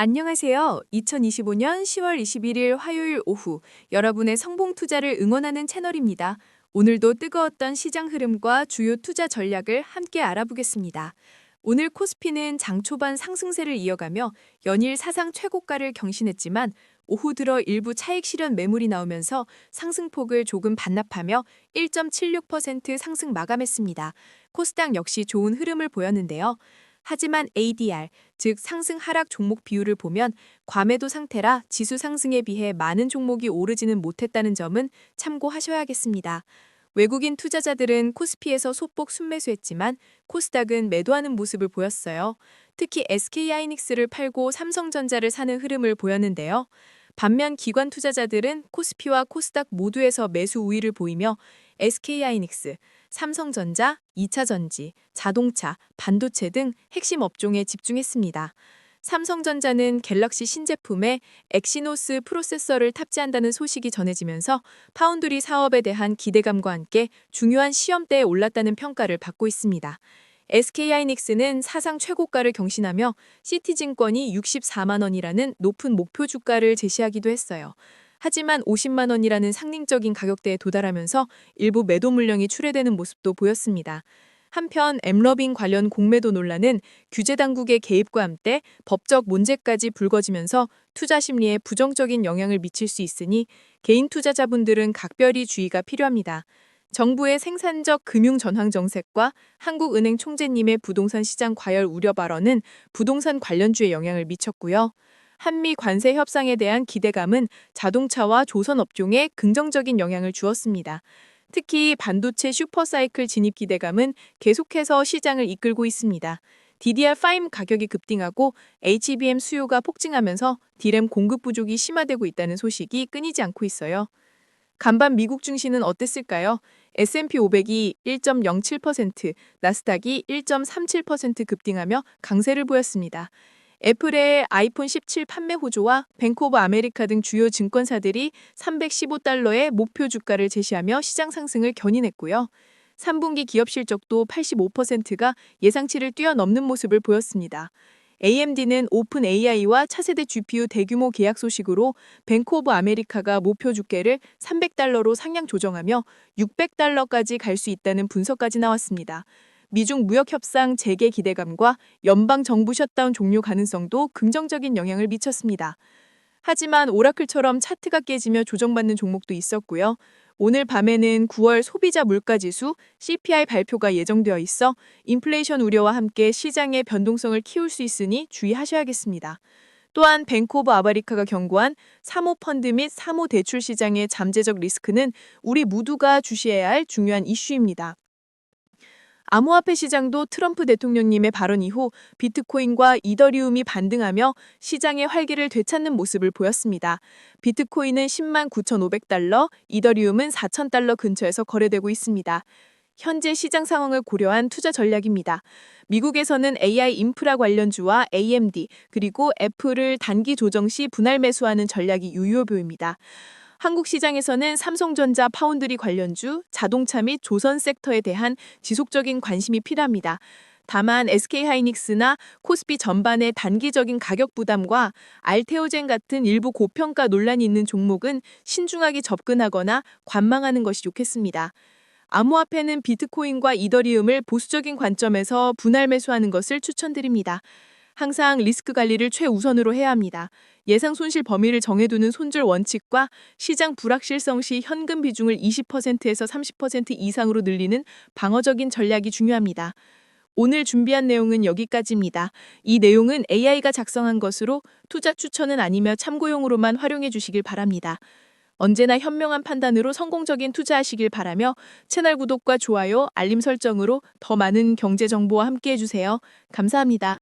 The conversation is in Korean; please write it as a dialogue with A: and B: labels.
A: 안녕하세요. 2025년 10월 21일 화요일 오후 여러분의 성공 투자를 응원하는 채널입니다. 오늘도 뜨거웠던 시장 흐름과 주요 투자 전략을 함께 알아보겠습니다. 오늘 코스피는 장 초반 상승세를 이어가며 연일 사상 최고가를 경신했지만 오후 들어 일부 차익 실현 매물이 나오면서 상승폭을 조금 반납하며 1.76% 상승 마감했습니다. 코스닥 역시 좋은 흐름을 보였는데요. 하지만 ADR, 즉 상승 하락 종목 비율을 보면 과매도 상태라 지수 상승에 비해 많은 종목이 오르지는 못했다는 점은 참고하셔야겠습니다. 외국인 투자자들은 코스피에서 소폭 순매수했지만 코스닥은 매도하는 모습을 보였어요. 특히 SK하이닉스를 팔고 삼성전자를 사는 흐름을 보였는데요. 반면 기관 투자자들은 코스피와 코스닥 모두에서 매수 우위를 보이며 SK하이닉스, 삼성전자, 2차 전지, 자동차, 반도체 등 핵심 업종에 집중했습니다. 삼성전자는 갤럭시 신제품에 엑시노스 프로세서를 탑재한다는 소식이 전해지면서 파운드리 사업에 대한 기대감과 함께 중요한 시험대에 올랐다는 평가를 받고 있습니다. SK하이닉스는 사상 최고가를 경신하며 시티증권이 64만 원이라는 높은 목표 주가를 제시하기도 했어요. 하지만 50만 원이라는 상징적인 가격대에 도달하면서 일부 매도 물량이 출회되는 모습도 보였습니다. 한편 엠러빙 관련 공매도 논란은 규제 당국의 개입과 함께 법적 문제까지 불거지면서 투자 심리에 부정적인 영향을 미칠 수 있으니 개인 투자자분들은 각별히 주의가 필요합니다. 정부의 생산적 금융 전환 정책과 한국은행 총재님의 부동산 시장 과열 우려 발언은 부동산 관련주에 영향을 미쳤고요. 한미 관세 협상에 대한 기대감은 자동차와 조선 업종에 긍정적인 영향을 주었습니다. 특히 반도체 슈퍼사이클 진입 기대감은 계속해서 시장을 이끌고 있습니다. DDR5 가격이 급등하고 HBM 수요가 폭증하면서 디램 공급 부족이 심화되고 있다는 소식이 끊이지 않고 있어요. 간밤 미국 증시는 어땠을까요? S&P 500이 1.07%, 나스닥이 1.37% 급등하며 강세를 보였습니다. 애플의 아이폰 17 판매 호조와 뱅크 오브 아메리카 등 주요 증권사들이 315달러의 목표 주가를 제시하며 시장 상승을 견인했고요. 3분기 기업 실적도 85%가 예상치를 뛰어넘는 모습을 보였습니다. AMD는 오픈 AI와 차세대 GPU 대규모 계약 소식으로 뱅크 오브 아메리카가 목표 주가를 300달러로 상향 조정하며 600달러까지 갈 수 있다는 분석까지 나왔습니다. 미중 무역 협상 재개 기대감과 연방 정부 셧다운 종료 가능성도 긍정적인 영향을 미쳤습니다. 하지만 오라클처럼 차트가 깨지며 조정받는 종목도 있었고요. 오늘 밤에는 9월 소비자 물가 지수 CPI 발표가 예정되어 있어 인플레이션 우려와 함께 시장의 변동성을 키울 수 있으니 주의하셔야겠습니다. 또한 뱅크 오브 아메리카가 경고한 사모 펀드 및 사모 대출 시장의 잠재적 리스크는 우리 모두가 주시해야 할 중요한 이슈입니다. 암호화폐 시장도 트럼프 대통령님의 발언 이후 비트코인과 이더리움이 반등하며 시장의 활기를 되찾는 모습을 보였습니다. 비트코인은 10만 9,500달러, 이더리움은 4,000달러 근처에서 거래되고 있습니다. 현재 시장 상황을 고려한 투자 전략입니다. 미국에서는 AI 인프라 관련주와 AMD 그리고 애플을 단기 조정 시 분할 매수하는 전략이 유효 보입니다. 한국 시장에서는 삼성전자 파운드리 관련주, 자동차 및 조선 섹터에 대한 지속적인 관심이 필요합니다. 다만 SK하이닉스나 코스피 전반의 단기적인 가격 부담과 알테오젠 같은 일부 고평가 논란이 있는 종목은 신중하게 접근하거나 관망하는 것이 좋겠습니다. 암호화폐는 비트코인과 이더리움을 보수적인 관점에서 분할 매수하는 것을 추천드립니다. 항상 리스크 관리를 최우선으로 해야 합니다. 예상 손실 범위를 정해두는 손절 원칙과 시장 불확실성 시 현금 비중을 20%에서 30% 이상으로 늘리는 방어적인 전략이 중요합니다. 오늘 준비한 내용은 여기까지입니다. 이 내용은 AI가 작성한 것으로 투자 추천은 아니며 참고용으로만 활용해 주시길 바랍니다. 언제나 현명한 판단으로 성공적인 투자하시길 바라며 채널 구독과 좋아요, 알림 설정으로 더 많은 경제 정보와 함께 해주세요. 감사합니다.